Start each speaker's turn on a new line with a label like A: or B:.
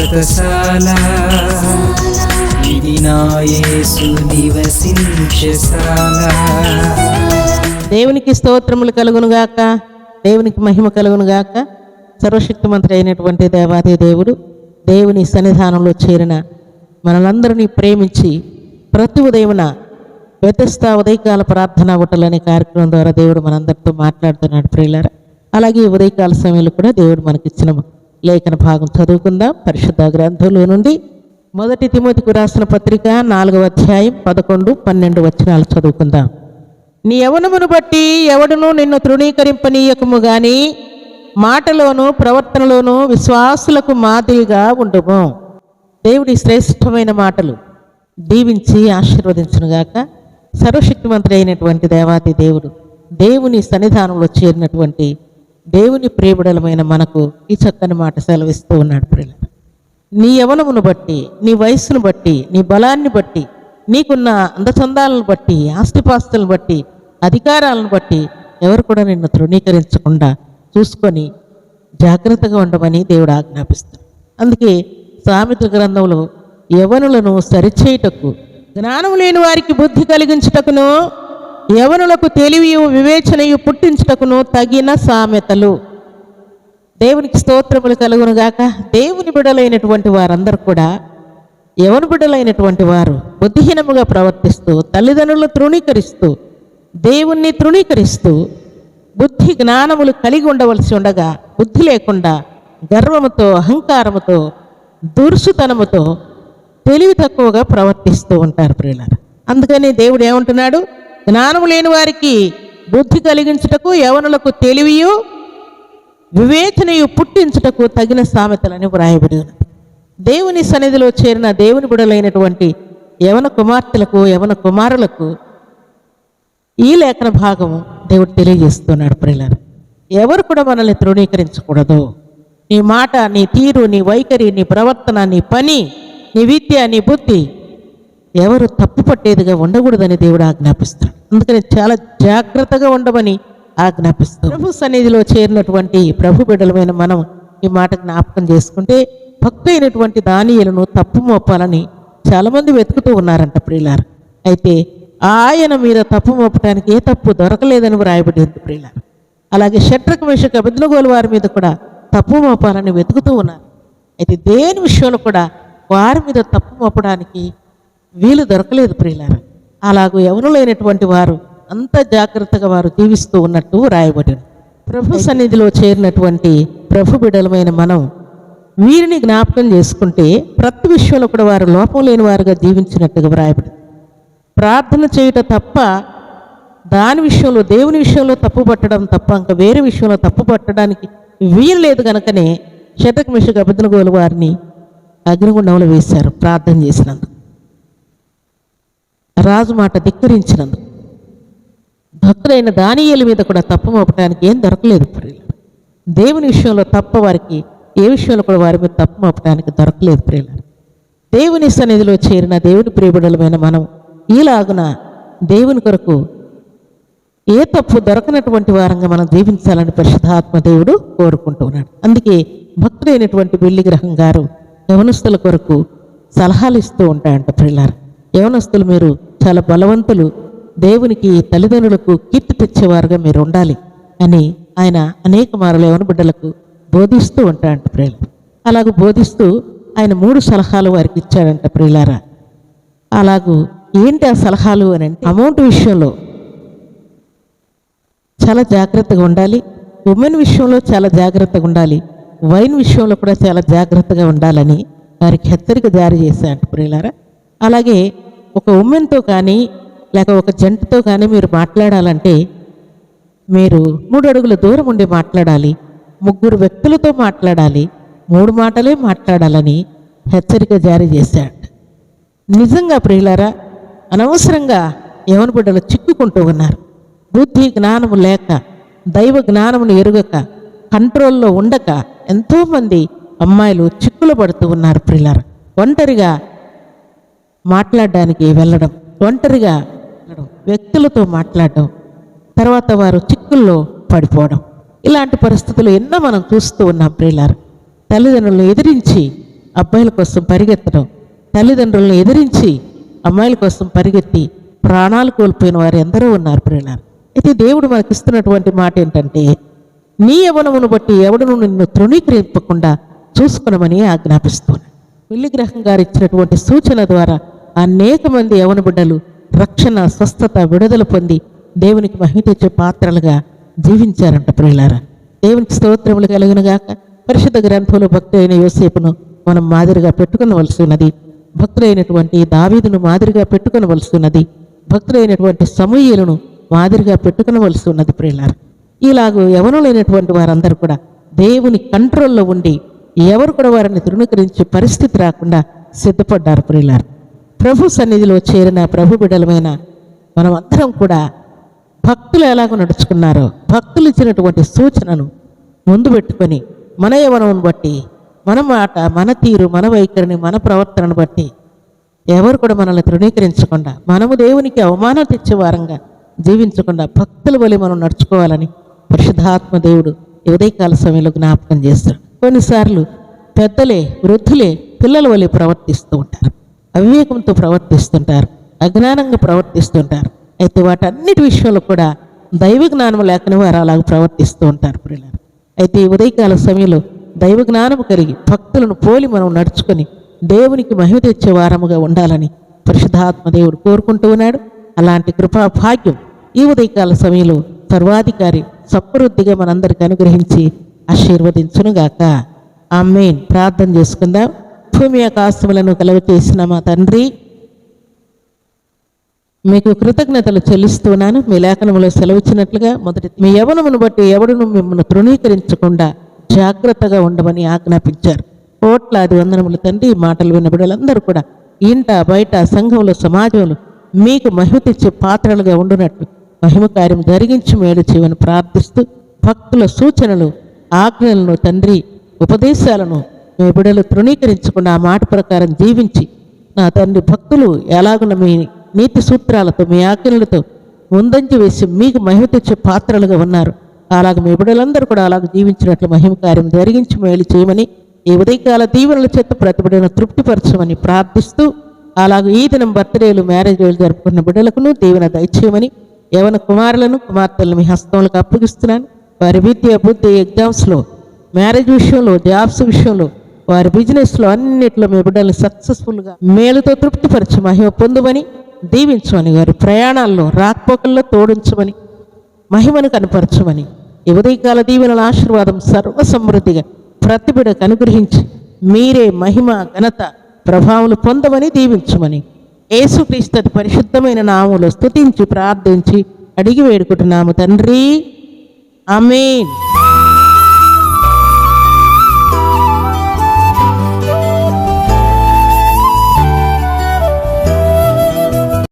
A: వ్రతశాల ఇది నివసించశాల
B: దేవునికి స్తోత్రములు కలుగును గాక దేవునికి మహిమ కలుగును గాక సర్వశక్తిమంతుడు అయినటువంటి దేవాది దేవుడు దేవుని సన్నిధానంలో చేరిన మనలందరినీ ప్రేమించి ప్రతి ఉదయమున వ్యతిస్తా ఉదయకాల ప్రార్థన అనే కార్యక్రమం ద్వారా దేవుడు మనందరితో మాట్లాడుతున్నాడు ప్రియులారా. అలాగే ఉదయకాల సమయంలో కూడా దేవుడు మనకిచ్చిన లేఖన భాగం చదువుకుందాం. పరిశుద్ధ గ్రంథంలో నుండి మొదటి తిమోతికి రాసిన పత్రిక నాలుగవ అధ్యాయం పదకొండు పన్నెండు వచనాలు చదువుకుందాం. నీ యవనమును బట్టి ఎవడునూ నిన్ను తృణీకరింపనీయకము గాని మాటలోను ప్రవర్తనలోను విశ్వాసులకు మాదిరిగా ఉండము. దేవుడి శ్రేష్టమైన మాటలు దీవించి ఆశీర్వదించునుగాక. సర్వశక్తివంతుడైనటువంటి దేవాది దేవుడు దేవుని సన్నిధానంలో చేరినటువంటి దేవుని ప్రేమిడలమైన మనకు ఈ చక్కని మాట సెలవిస్తూ ఉన్నాడు ప్రియుల నీ యవనమును బట్టి నీ వయస్సును బట్టి నీ బలాన్ని బట్టి నీకున్న అందచందాలను బట్టి ఆస్తిపాస్తులను బట్టి అధికారాలను బట్టి ఎవరు కూడా నిన్ను తృణీకరించకుండా చూసుకొని జాగ్రత్తగా ఉండమని దేవుడు ఆజ్ఞాపిస్తాడు. అందుకే సామెత గ్రంథంలో యవనులను సరిచేయుటకు జ్ఞానం లేని వారికి బుద్ధి కలిగించుటకును యవనులకు తెలివియు వివేచనయు పుట్టించుటకును తగిన సామెతలు. దేవునికి స్తోత్రములు కలుగునుగాక దేవుని బిడలైనటువంటి వారందరూ కూడా యవన బిడలైనటువంటి వారు బుద్ధిహీనముగా ప్రవర్తిస్తూ తల్లిదండ్రులను తృణీకరిస్తూ దేవుణ్ణి తృణీకరిస్తూ బుద్ధి జ్ఞానములు కలిగి ఉండవలసి ఉండగా బుద్ధి లేకుండా గర్వముతో అహంకారముతో దుర్సుతనముతో తెలివి తక్కువగా ప్రవర్తిస్తూ ఉంటారు ప్రియులారా. అందుకని దేవుడు ఏమంటున్నాడు? జ్ఞానము లేని వారికి బుద్ధి కలిగించుటకు యవనులకు తెలివియు వివేచనయు పుట్టించుటకు తగిన సామెతలని వ్రాయబడి ఉన్నది. దేవుని సన్నిధిలో చేరిన దేవుని బిడలైనటువంటి యవన కుమార్తెలకు యవన కుమారులకు ఈ లేఖన భాగము దేవుడు తెలియజేస్తున్నాడు ప్రియులారు. ఎవరు కూడా మనల్ని తృణీకరించకూడదు. నీ మాట నీ తీరు నీ వైఖరి నీ ప్రవర్తన నీ పని నీ విద్య నీ బుద్ధి ఎవరు తప్పు పట్టేదిగా ఉండకూడదని దేవుడు ఆజ్ఞాపిస్తాడు. అందుకని చాలా జాగ్రత్తగా ఉండమని ఆజ్ఞాపిస్తాడు ప్రభు సన్నిధిలో చేరినటువంటి ప్రభు బిడ్డలమైన మనం ఈ మాట జ్ఞాపకం చేసుకుంటే భక్తి అయినటువంటి దానియలను తప్పు మోపాలని చాలామంది వెతుకుతూ ఉన్నారంట ప్రియులారు. అయితే ఆయన మీద తప్పు మోపడానికి ఏ తప్పు దొరకలేదని వ్రాయబడింది ప్రియులారు. అలాగే షట్రక మేషక అభిజ్ఞగోలు వారి మీద కూడా తప్పు మోపాలని వెతుకుతూ ఉన్నారు. అయితే దేని విషయంలో కూడా వారి మీద తప్పు మోపడానికి వీలు దొరకలేదు ప్రియులారా. అలాగూ ఎవరులైనటువంటి వారు అంత జాగ్రత్తగా వారు జీవిస్తూ ఉన్నట్టు రాయబడింది ప్రభు సన్నిధిలో చేరినటువంటి ప్రభు బిడలమైన మనం వీరిని జ్ఞాపకం చేసుకుంటే ప్రతి విషయంలో కూడా వారు లోపం లేని వారుగా జీవించినట్టుగా వ్రాయబడింది. ప్రార్థన చేయుట తప్ప దాని విషయంలో దేవుని విషయంలో తప్పు పట్టడం తప్ప ఇంకా వేరే విషయంలో తప్పు పట్టడానికి వీలు లేదు కనుకనే శతక మిషకు అభిజ్ఞగోలు వారిని అగ్నిగుండంలో వేశారు ప్రార్థన చేసినందుకు. రాజు మాట ధిక్కరించినందుకు భక్తులైన దానియేలు మీద కూడా తప్పు మోపడానికి ఏం దొరకలేదు ప్రియులు దేవుని విషయంలో తప్ప వారికి ఏ విషయంలో కూడా వారి మీద తప్పు మోపడానికి దొరకలేదు ప్రియులు దేవుని సన్నిధిలో చేరిన దేవుని ప్రియబిడలమైన మనం ఈలాగున దేవుని కొరకు ఏ తప్పు దొరకనటువంటి వారంగా మనం జీవించాలని పరిశుద్ధాత్మ దేవుడు కోరుకుంటూ ఉన్నాడు. అందుకే భక్తుడైనటువంటి బిల్లి గ్రహం గారు యవనస్తుల కొరకు సలహాలు ఇస్తూ ఉంటాయంట ప్రియులారు యవనస్తులు మీరు చాలా బలవంతులు దేవునికి తల్లిదండ్రులకు కీర్తి తెచ్చేవారుగా మీరు ఉండాలి అని ఆయన అనేక మారలేవని బిడ్డలకు బోధిస్తూ ఉంటాడంట ప్రియులు అలాగూ బోధిస్తూ ఆయన మూడు సలహాలు వారికి ఇచ్చాడంట ప్రియులారా. అలాగూ ఏంటి ఆ సలహాలు అని అంటే అమౌంట్ విషయంలో చాలా జాగ్రత్తగా ఉండాలి ఉమెన్ విషయంలో చాలా జాగ్రత్తగా ఉండాలి వైన్ విషయంలో కూడా చాలా జాగ్రత్తగా ఉండాలని వారికి హెచ్చరిక జారీ చేశాడంట ప్రియులారా. అలాగే ఒక ఉమెన్తో కానీ లేక ఒక జంటతో కానీ మీరు మాట్లాడాలంటే మీరు మూడు అడుగుల దూరం ఉండి మాట్లాడాలి ముగ్గురు వ్యక్తులతో మాట్లాడాలి మూడు మాటలే మాట్లాడాలని హెచ్చరిక జారీ చేశాడు. నిజంగా ప్రియులారా అనవసరంగా యవన బిడ్డలు చిక్కుకుంటూ ఉన్నారు. బుద్ధి జ్ఞానము లేక దైవ జ్ఞానమును ఎరుగక కంట్రోల్లో ఉండక ఎంతోమంది అమ్మాయిలు చిక్కులు పడుతూ ఉన్నారు ప్రియులారా. ఒంటరిగా మాట్లాడడానికి వెళ్ళడం ఒంటరిగా వ్యక్తులతో మాట్లాడడం తర్వాత వారు చిక్కుల్లో పడిపోవడం. ఇలాంటి పరిస్థితులు ఎన్నో మనం చూస్తూ ఉన్నాం ప్రియులారు. తల్లిదండ్రులను ఎదిరించి అబ్బాయిల కోసం పరిగెత్తడం తల్లిదండ్రులను ఎదిరించి అమ్మాయిల కోసం పరిగెత్తి ప్రాణాలు కోల్పోయిన వారు ఎందరో ఉన్నారు ప్రియులారు. అయితే దేవుడు మనకి ఇస్తున్నటువంటి మాట ఏంటంటే నీ యవనమును బట్టి ఎవడును నిన్ను తృణీకరింపకుండా చూసుకునమని ఆజ్ఞాపిస్తున్నాను పెళ్ళి గ్రహం గారు ఇచ్చినటువంటి సూచన ద్వారా అనేక మంది యవన బిడ్డలు రక్షణ స్వస్థత విడుదల పొంది దేవునికి మహిమ తెచ్చే పాత్రలుగా జీవించారంట ప్రియులారా. దేవునికి స్తోత్రములు కలుగునుగాక పరిశుద్ధ గ్రంథంలో భక్తి అయిన యోసేపును మనం మాదిరిగా పెట్టుకునవలసి ఉన్నది భక్తులైనటువంటి దావీదును మాదిరిగా పెట్టుకునవలసి ఉన్నది భక్తులైనటువంటి సమూహలను మాదిరిగా పెట్టుకునవలసి ఉన్నది ప్రియులారా. ఇలాగూ యవనులైనటువంటి వారందరూ కూడా దేవుని కంట్రోల్లో ఉండి ఎవరు కూడా వారిని తృణీకరించే పరిస్థితి రాకుండా సిద్ధపడ్డారు ప్రియులారు. ప్రభు సన్నిధిలో చేరిన ప్రభు బిడలమైన మనమందరం కూడా భక్తులు ఎలాగో నడుచుకున్నారో భక్తులు ఇచ్చినటువంటి సూచనను ముందు పెట్టుకొని మన యవనం బట్టి మన మాట మన తీరు మన వైఖరిని మన ప్రవర్తనను బట్టి ఎవరు కూడా మనల్ని తృణీకరించకుండా మనము దేవునికి అవమానం తెచ్చే వారంగా జీవించకుండా భక్తుల వలె మనం నడుచుకోవాలని పరిశుధాత్మ దేవుడు ఉదయకాల సమయంలో జ్ఞాపకం చేస్తాడు కొన్నిసార్లు పెద్దలే వృద్ధులే పిల్లల వలె ప్రవర్తిస్తూ ఉంటారు. అవివేకంతో ప్రవర్తిస్తుంటారు అజ్ఞానంగా ప్రవర్తిస్తుంటారు. అయితే వాటన్నిటి విషయంలో కూడా దైవ జ్ఞానం లేకని వారు అలాగ ప్రవర్తిస్తూ ఉంటారు పిల్లలు అయితే ఈ ఉదయకాల సమయంలో దైవ జ్ఞానం కలిగి భక్తులను పోలి మనం నడుచుకొని దేవునికి మహిమ తెచ్చే వారముగా ఉండాలని పరిశుద్ధాత్మ దేవుడు కోరుకుంటూ ఉన్నాడు. అలాంటి కృపా భాగ్యం ఈ ఉదయకాల సమయంలో సర్వాధికారి సమృద్ధిగా మనందరికి అనుగ్రహించి ఆశీర్వదించునుగాక. ఆమెన్. ప్రార్థన చేసుకుందాం. భూమి ఆకాశములను కలుగచేసిన మా తండ్రి. మీకు కృతజ్ఞతలు చెల్లిస్తున్నాను. మీ లేఖనములో సెలవిచ్చినట్లుగా మొదటి మీ యవనమును బట్టి ఎవడును మిమ్మల్ని తృణీకరించకుండా జాగ్రత్తగా ఉండమని ఆజ్ఞాపించారు. కోట్లాది వందనములు తండ్రి మాటలు విన్న బిడ్డలందరూ కూడా ఇంట బయట సంఘంలో సమాజంలో మీకు మహిమ తెచ్చే పాత్రలుగా ఉండునట్లు మహిమ కార్యం జరిగించి మేలు చేయమని ప్రార్థిస్తూ భక్తుల సూచనలు ఆజ్ఞలను తండ్రి ఉపదేశాలను మీ బిడలు తృణీకరించకుండా ఆ మాట ప్రకారం జీవించి నా తండ్రి భక్తులు ఎలాగున్న మీ నీతి సూత్రాలతో మీ ఆజ్ఞలతో ముందంజ వేసి మీకు మహిమ తెచ్చే పాత్రలుగా ఉన్నారు. అలాగ మీ బిడలందరూ కూడా అలాగ జీవించినట్లు మహిమ కార్యం జరిగించి మేలు చేయమని ఈ ఉదయకాల దీవెనల చేత ప్రతిబడిన తృప్తిపరచమని ప్రార్థిస్తూ అలాగే ఈ దినం బర్త్డేలు మ్యారేజ్లు జరుపుకున్న బిడ్డలకును దీవెన దయచేయమని యవన కుమారులను కుమార్తెలను మీ హస్తంలోకి అప్పగిస్తున్నాను. వారి విద్య బుద్ధి ఎగ్జామ్స్లో మ్యారేజ్ విషయంలో జాబ్స్ విషయంలో వారి బిజినెస్లో అన్నిట్లో మీ బిడ్డల్ని సక్సెస్ఫుల్గా మేలుతో తృప్తిపరచి మహిమ పొందుమని దీవించమని వారి ప్రయాణాల్లో రాకపోకల్లో తోడించమని మహిమను కనపరచమని ఈ ఉదయకాల దీవెనల ఆశీర్వాదం సర్వసమృద్ధిగా ప్రతి బిడకు అనుగ్రహించి మీరే మహిమ ఘనత ప్రభావం పొందమని దీవించమని యేసుక్రీస్తు పరిశుద్ధమైన నామములో స్తుతించి ప్రార్థించి అడిగి వేడుకుంటున్నాము తండ్రి. అమీన్